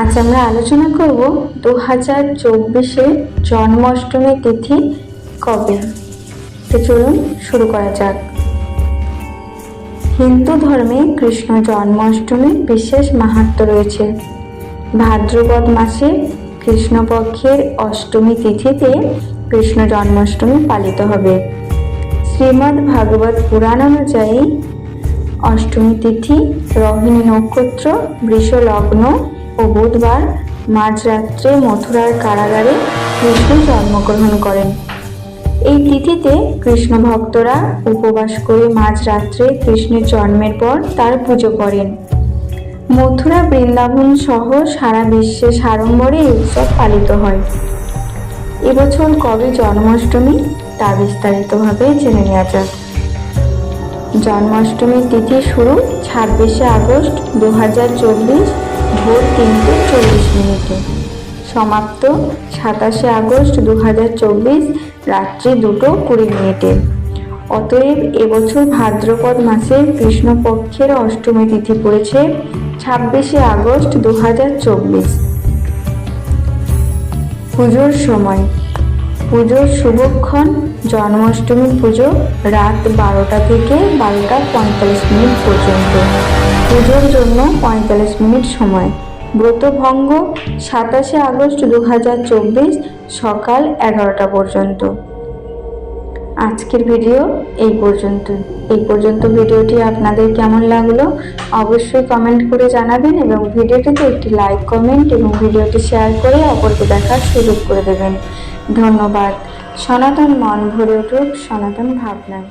আজ আমরা আলোচনা করব দু হাজার চব্বিশে জন্মাষ্টমী তিথি কবে? তো চলুন শুরু করা যাক। হিন্দু ধর্মে কৃষ্ণ জন্মাষ্টমীর বিশেষ মাহাত্ম রয়েছে। ভাদ্রপদ মাসে কৃষ্ণপক্ষের অষ্টমী তিথিতে কৃষ্ণ জন্মাষ্টমী পালিত হবে। শ্রীমদ্ ভাগবত পুরাণ অনুযায়ী অষ্টমী তিথি রোহিণী নক্ষত্র বৃষ লগ্ন ও বুধবার মাঝরাত্রে মথুরার কারাগারে কৃষ্ণ জন্মগ্রহণ করেন। এই তিথিতে কৃষ্ণ ভক্তরা উপবাস করে মাঝরাত্রে কৃষ্ণের জন্মের পর তার পুজো করেন। মথুরা বৃন্দাবন সহ সারা বিশ্বে সাড়ম্বরে এই উৎসব পালিত হয়। এবছর কবে জন্মাষ্টমী তা বিস্তারিতভাবে জেনে নেওয়া যাক। জন্মাষ্টমীর তিথি শুরু ছাব্বিশে আগস্ট দু হাজার চব্বিশ ভোর তিনটে চল্লিশ মিনিটে। সমাপ্ত সাতাশে আগস্ট দু হাজার চব্বিশ রাত্রি দুটো কুড়ি মিনিটে। অতএব এবছর ভাদ্রপদ মাসে কৃষ্ণপক্ষের অষ্টমী তিথি পড়েছে ছাব্বিশে আগস্ট দু হাজার চব্বিশ। পুজোর সময় পুজোর শুভক্ষণ। জন্মাষ্টমী পুজো রাত বারোটা থেকে বারোটা পঁয়তাল্লিশ মিনিট পর্যন্ত। পুজোর জন্য পঁয়তাল্লিশ মিনিট সময়। ব্রতভঙ্গ সাতাশে আগস্ট দু হাজার চব্বিশ সকাল এগারোটা পর্যন্ত। আজকের ভিডিও এই পর্যন্ত। এই পর্যন্ত ভিডিওটি আপনাদের কেমন লাগল অবশ্যই কমেন্ট করে জানাবেন এবং ভিডিওটিতে একটি লাইক কমেন্ট এবং ভিডিওটি শেয়ার করে অপরকে দেখার সুযোগ করে দেবেন। ধন্যবাদ। সনাতন মন ভরে উঠুক সনাতন ভাবনায়